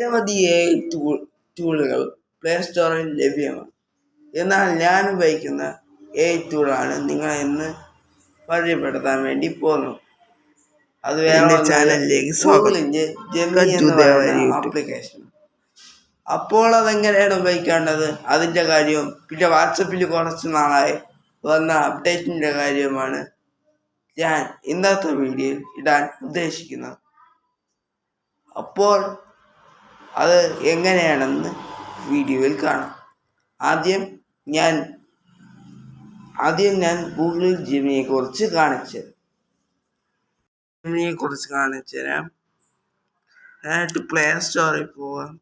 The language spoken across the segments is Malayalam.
നിരവധി എ ടൂളുകൾ പ്ലേ സ്റ്റോറിൽ ലഭ്യമാണ്. എന്നാൽ ഞാൻ ഉപയോഗിക്കുന്ന എ ടൂളാണ് നിങ്ങൾ ഇന്ന് പരിചയപ്പെടുത്താൻ വേണ്ടി പോകുന്നത്. അത് വേറെ ചാനലിലേക്ക്. ആപ്ലിക്കേഷൻ അപ്പോൾ അതെങ്ങനെയാണ് ഉപയോഗിക്കേണ്ടത്? അതിന്റെ കാര്യവും പിന്നെ വാട്സപ്പിൽ കുറച്ച് നാളായി വന്ന അപ്ഡേറ്റിന്റെ കാര്യവുമാണ് ഞാൻ ഇന്നത്തെ വീഡിയോയിൽ ഇടാൻ ഉദ്ദേശിക്കുന്നത്. അപ്പോൾ അത് എങ്ങനെയാണെന്ന് വീഡിയോയിൽ കാണാം. ആദ്യം ഞാൻ ആദ്യം ഞാൻ ഗൂഗിൾ ജിമിനിയെ കുറിച്ച് കാണിച്ചു ജിമിനിയെ കുറിച്ച് കാണിച്ചു തരാം. ഡയറക്റ്റ് പ്ലേ സ്റ്റോറിൽ പോവാം.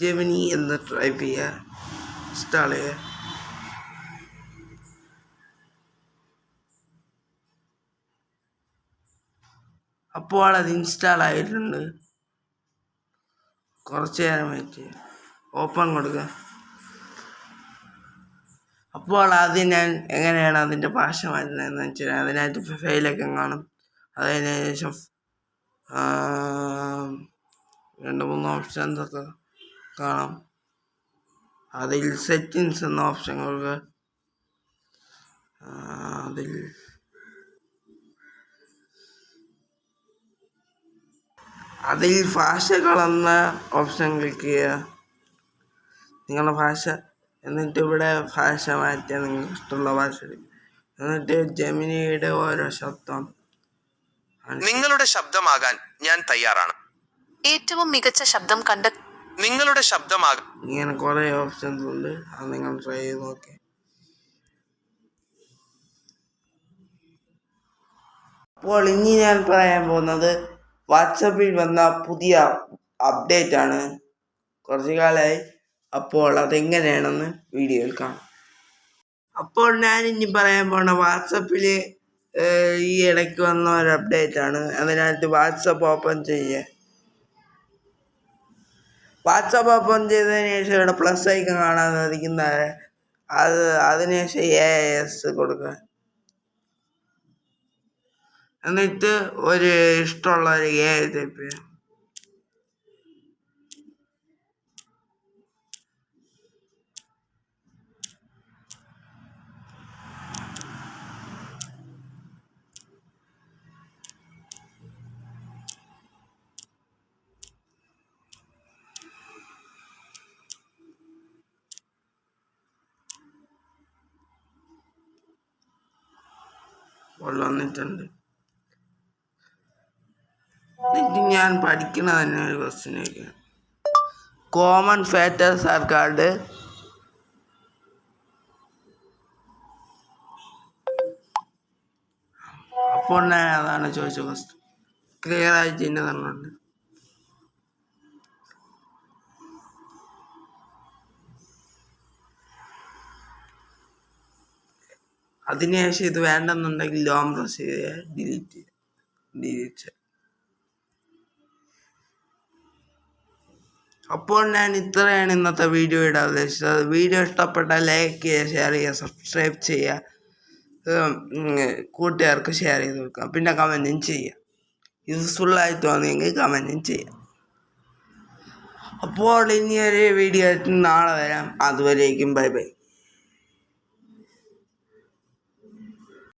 ജെമിനി എന്ന് ടൈപ്പ് ചെയ്യുക ഇൻസ്റ്റാൾ ചെയ്യുക അപ്പോൾ അത് ഇൻസ്റ്റാൾ ആയിട്ടുണ്ട്. കുറച്ച് നേരം വെയിറ്റ് ഓപ്പൺ കൊടുക്കുക അപ്പോൾ ആദ്യം ഞാൻ എങ്ങനെയാണ് അതിന്റെ ഭാഷ മാറ്റുന്നതെന്ന് വെച്ചാൽ അതിനായിട്ട് ഫെയിലൊക്കെ കാണും. അതിന് ശേഷം രണ്ട് മൂന്ന് ഓപ്ഷൻസ് ഒക്കെ കാണാം. അതിൽ സെറ്റിങ്സ് എന്ന ഓപ്ഷൻ കൊടുക്കുക. അതിൽ അതിൽ ഭാഷകളെന്ന ഓപ്ഷൻ ക്ലിക്ക് ചെയ്യുക നിങ്ങളുടെ ഭാഷ എന്നിട്ട് ഇവിടെ ഭാഷ മാറ്റുക നിങ്ങൾക്ക് ഇഷ്ടമുള്ള ഭാഷ. എന്നിട്ട് ജമിനിയുടെ ഓരോ ശബ്ദം. നിങ്ങളുടെ ശബ്ദമാകാൻ ഞാൻ തയ്യാറാണ്. ഏറ്റവും മികച്ച ശബ്ദം കണ്ട നിങ്ങളുടെ ശബ്ദമാകാൻ ഇങ്ങനെ കുറേ ഓപ്ഷൻസ് ഉണ്ട്. അത് നിങ്ങൾ ട്രൈ ചെയ്ത് നോക്കി. അപ്പോൾ ഇനി ഞാൻ പറയാൻ പോകുന്നത് വാട്സപ്പിൽ വന്ന പുതിയ അപ്ഡേറ്റ് ആണ് കുറച്ച് കാലമായി അപ്പോൾ അതെങ്ങനെയാണെന്ന് വീഡിയോയിൽ കാണാം. അപ്പോൾ ഞാൻ ഇനി പറയാൻ പോണ വാട്സപ്പിൽ ഈ ഇടയ്ക്ക് വന്ന ഒരു അപ്ഡേറ്റ് ആണ് അതിനകത്ത് വാട്സപ്പ് ഓപ്പൺ ചെയ്യുക വാട്സപ്പ് ഓപ്പൺ ചെയ്തതിന് ശേഷം ഇവിടെ പ്ലസ് ഐക്കൺ കാണാൻ സാധിക്കുന്ന അത് അതിനുശേഷം എ എസ് കൊടുക്കുക എന്നിട്ട് ഒരു ഇഷ്ടമുള്ള ഒരു എ ടൈപ്പ് വന്നിട്ടുണ്ട് എന്നിട്ട് ഞാൻ പഠിക്കണ തന്നെ ഒരു ക്വസ്റ്റ്യൻ ചോദിക്കണം കോമൺ ഫാക്ടേഴ്സ് ആർ കാർഡ് അപ്പോൾ ഞാൻ അതാണ് ചോദിച്ച ക്വസ്റ്റ്യൻ ക്ലിയർ ആയിട്ട് തന്നെ തന്നിട്ടുണ്ട് അതിനുശേഷം ഇത് വേണ്ടെന്നുണ്ടെങ്കിൽ ലോം പ്രസ് ചെയ്യുക ഡിലീറ്റ് ചെയ്യുക ഡിലീറ്റ് ചെയ്യുക അപ്പോൾ ഞാൻ ഇത്രയാണ് ഇന്നത്തെ വീഡിയോ ഇടാൻ ഉദ്ദേശിച്ചത്. വീഡിയോ ഇഷ്ടപ്പെട്ടാൽ ലൈക്ക് ചെയ്യുക ഷെയർ ചെയ്യുക സബ്സ്ക്രൈബ് ചെയ്യുക. കൂട്ടുകാർക്ക് ഷെയർ ചെയ്ത് കൊടുക്കാം പിന്നെ കമന്റും ചെയ്യുക. യൂസ്ഫുള്ളായി തോന്നിയെങ്കിൽ കമന്റും ചെയ്യുക. അപ്പോൾ ഇനി ഒരു വീഡിയോ ആയിട്ട് നാളെ വരാം. അതുവരേക്കും ബൈ ബൈ.